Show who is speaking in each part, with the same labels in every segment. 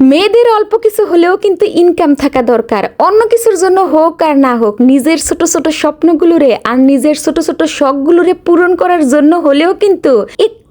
Speaker 1: মেয়েদের অল্প কিছু হলেও কিন্তু ইনকাম থাকা দরকার। অন্য কিছুর জন্য হোক আর না হোক, নিজের ছোট ছোট স্বপ্নগুলোরে আর নিজের ছোট ছোট শখগুলোরে পূরণ করার জন্য হলেও কিন্তু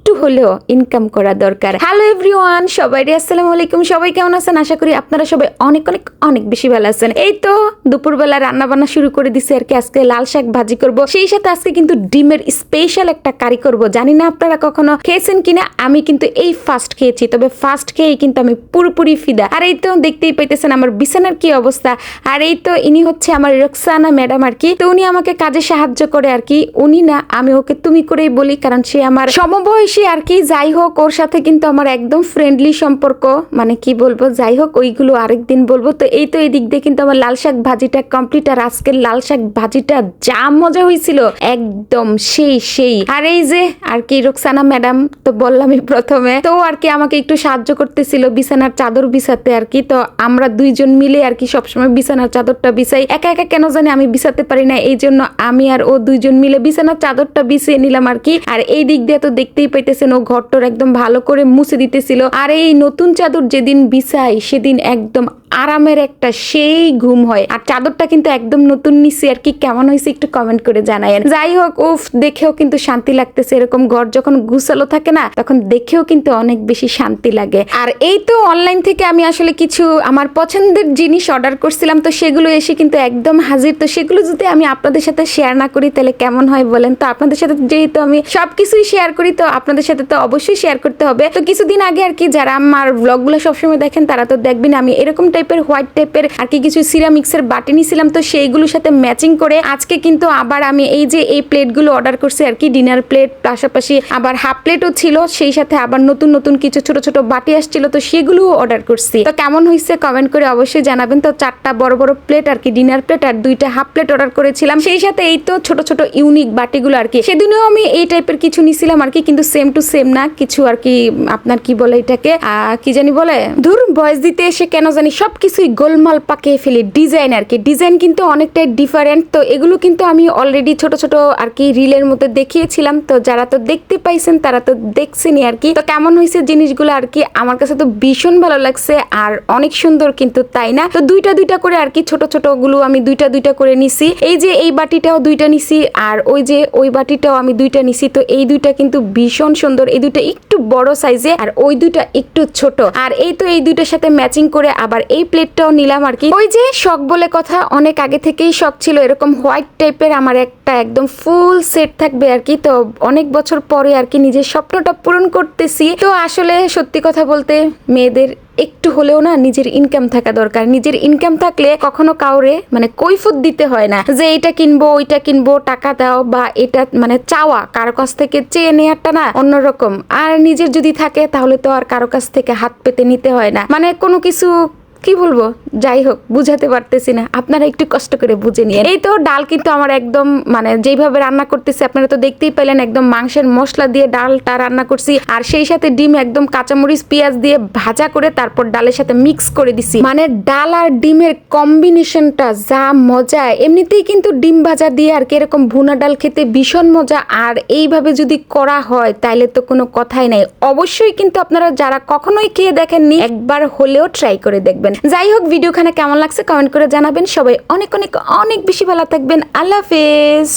Speaker 1: একটু হলেও ইনকাম করা দরকার। হ্যালো এভরিওয়ান সবাই আসসালামু আলাইকুম। সবাই কেমন আছেন? আশা করি আপনারা সবাই অনেক অনেক অনেক বেশি ভালো আছেন। এই তো দুপুরবেলা রান্না বান্না শুরু করে দিছি আর কি। আজকে লাল শাক ভাজি করব। সেই সাথে আজকে কিন্তু ডিমের স্পেশাল একটা কারি করব। জানি না আপনারা কখনো খেয়েছেন কিনা, আমি কিন্তু এই ফার্স্ট খেয়েছি। তবে ফার্স্ট খেয়েই কিন্তু আমি পুরোপুরি ফিদা। আর এই তো দেখতেই পাইতেছেন আমার বিছানার কি অবস্থা। আর এই তো ইনি হচ্ছে আমার রক্সানা ম্যাডাম আর কি। তো উনি আমাকে কাজে সাহায্য করে আর কি। উনি না, আমি ওকে তুমি করেই বলি, কারণ সে আমার সমবয়সী আর কি, যাই হোক, ওর সাথে কিন্তু আমার একদম ফ্রেন্ডলি সম্পর্ক। মানে কি বলব, যাই হোক, ওইগুলো আরেকদিন বলব। তো এই তো এই দিক দিয়ে কিন্তু আমার লাল শাক ভাজিটা কমপ্লিট আর আজকের লাল শাক ভাজিটা যা মজা হয়েছিল, একদম সেই সেই। আর এই যে, আর কি রোকসানা ম্যাডাম, তো বললামই প্রথমে। তো আর কি আমাকে একটু সাহায্য করতেছিল বিছানার চাদর বিছাতে আর কি। তো আমরা দুইজন মিলে আর কি সবসময় বিছানার চাদরটা বিছাই। একা একা কেন জানি আমি বিছাতে পারি না এই জন্য আমি আর ও দুইজন মিলে বিছানার চাদরটা বিছিয়ে নিলাম আর কি। আর এই দিক দিয়ে তো দেখতেই পাইতেছেন ও ঘরটর একদম ভালো করে মুছে দিতেছিল। আর এই নতুন চাদর যেদিন বিছাই সেদিন একদম আরামের একটা সেই ঘুম হয়। আর চাদরটা কিন্তু একদম নতুন নিছি, আর কি কেমন হয়েছে একটু কমেন্ট করে জানায়েন। যাই হোক, উফ, দেখেও কিন্তু শান্তি লাগতেছে। এরকম ঘর যখন গুছালো থাকে না, তখন দেখেও কিন্তু অনেক বেশি শান্তি লাগে। আর এই তো অনলাইন থেকে আমি আসলে কিছু আমার পছন্দের জিনিস অর্ডার করছিলাম, তো সেগুলো এসে কিন্তু একদম হাজির। তো সেগুলো যদি আমি আপনাদের সাথে শেয়ার না করি, তাহলে কেমন হয় বলেন? তো আপনাদের সাথে যেহেতু আমি সবকিছুই শেয়ার করি, তো আপনাদের সাথে তো অবশ্যই শেয়ার করতে হবে। তো কিছুদিন আগে আর কি যারা আমার ব্লগগুলো সবসময় দেখেন, তারা তো দেখবেন আমি এরকম টাইপের হোয়াইট টাইপের আর কি কিছু সিরামিক্সের বাটি নিয়েছিলাম তো সেইগুলোর সাথে ম্যাচিং করে আজকে কিন্তু আবার আমি এই যে এই প্লেটগুলো অর্ডার করছি আর কি ডিনার প্লেট পাশাপাশি আবার হাফ প্লেটও ছিল, সেই সাথে আবার নতুন নতুন কিছু ছোট ছোট বাটি আসছিল, তো সেগুলোও অর্ডার করছি। তো কেমন হয়েছে কমেন্ট করে অবশ্যই জানাবেন। তো চারটা বড় বড় প্লেট আর কি ডিনার প্লেট আর দুইটা হাফ প্লেট অর্ডার করেছিলাম। সেই সাথে এই তো ছোট ছোট ইউনিক বাটিগুলো আর কি। সেদিনও আমি এই টাইপের কিছু নিছিলাম আর কি, কিন্তু সেম টু সেম না। কিছু আর কি, আপনার কি বলে এটাকে? কি জানি বলে? ধুর বয়স দিতে এসে কেন জানি সবকিছুই গোলমাল পাকিয়ে ফেলি। ডিজাইন আর কি। ডিজাইন কিন্তু অনেকটাই ডিফারেন্ট তো এগুলো কিন্তু আমি অলরেডি ছোট ছোট আর কি রিলের মধ্যে দেখিয়েছিলাম। তো যারা তো দেখতে পাইছেন, তারা তো দেখছেনই আর কি। তো কেমন হয়েছে জিনিসগুলো আর কি? আমার কাছে তো ভীষণ ভালো লাগছে আর অনেক সুন্দর কিন্তু, তাই না? তো দুইটা দুইটা করে আর কি ছোট ছোটগুলো আমি দুইটা দুইটা করে নিছি। এই যে এই বাটিটাও দুইটা নিছি আর ওই যে ওই বাটিটাও আমি দুইটা নিছি। তো এই দুইটা কিন্তু ভীষণ সুন্দর। এই দুইটা একটু বড় সাইজে আর ওই দুইটা একটু ছোট। আর এই তো এই দুইটার সাথে ম্যাচিং করে আবার এই প্লেটটাও নিলাম আর কি। ওই যে শখ বলে কথা, অনেক আগে থেকেই শখ ছিল, এরকম হোয়াইট টাইপের আমার একটা একদম ফুল সেট থাকবে আর কি। তো অনেক বছর পরে আর কি নিজের স্বপ্নটা পূরণ করতেছি। তো আসলে সত্যি কথা বলতে মেয়েদের একটু হলেও না নিজের ইনকাম থাকা দরকার। নিজের ইনকাম থাকলে কখনো কাউরে মানে কৈফত দিতে হয় না যে এটা কিনবো, ওইটা কিনবো, টাকা দাও বা এটা মানে চাওয়া। কারও কাছ থেকে চেয়ে নেওয়াটা না অন্যরকম। আর নিজের যদি থাকে তাহলে তো আর কারও কাছ থেকে হাত পেতে নিতে হয় না। মানে কোনো কিছু কি বলব? যাই হোক, বুঝাতে পারতেছি না। আপনারা একটু কষ্ট করে বুঝে নিয়ে এই তো ডাল কিন্তু আমার একদম মানে যেইভাবে রান্না করতেছি, আপনারা তো দেখতেই পেলেন, একদম মাংসের মশলা দিয়ে ডালটা রান্না করছি। আর সেই সাথে ডিম, একদম কাঁচামরিচ, পেঁয়াজ দিয়ে ভাজা করে তারপর ডালের সাথে মিক্স করে দিছি। মানে ডাল আর ডিমের কম্বিনেশনটা যা মজা, এমনিতেই কিন্তু ডিম ভাজা দিয়ে আর কি এরকম ভুনা ডাল খেতে ভীষণ মজা। আর এইভাবে যদি করা হয়, তাইলে তো কোনো কথাই নাই। অবশ্যই কিন্তু আপনারা যারা কখনোই খেয়ে দেখেননি, একবার হলেও ট্রাই করে দেখবেন। যাই হোক, ভিডিওখানে কেমন লাগছে কমেন্ট করে জানাবেন। সবাই অনেক অনেক অনেক বেশি ভালো থাকবেন। আল্লাহ হাফেজ।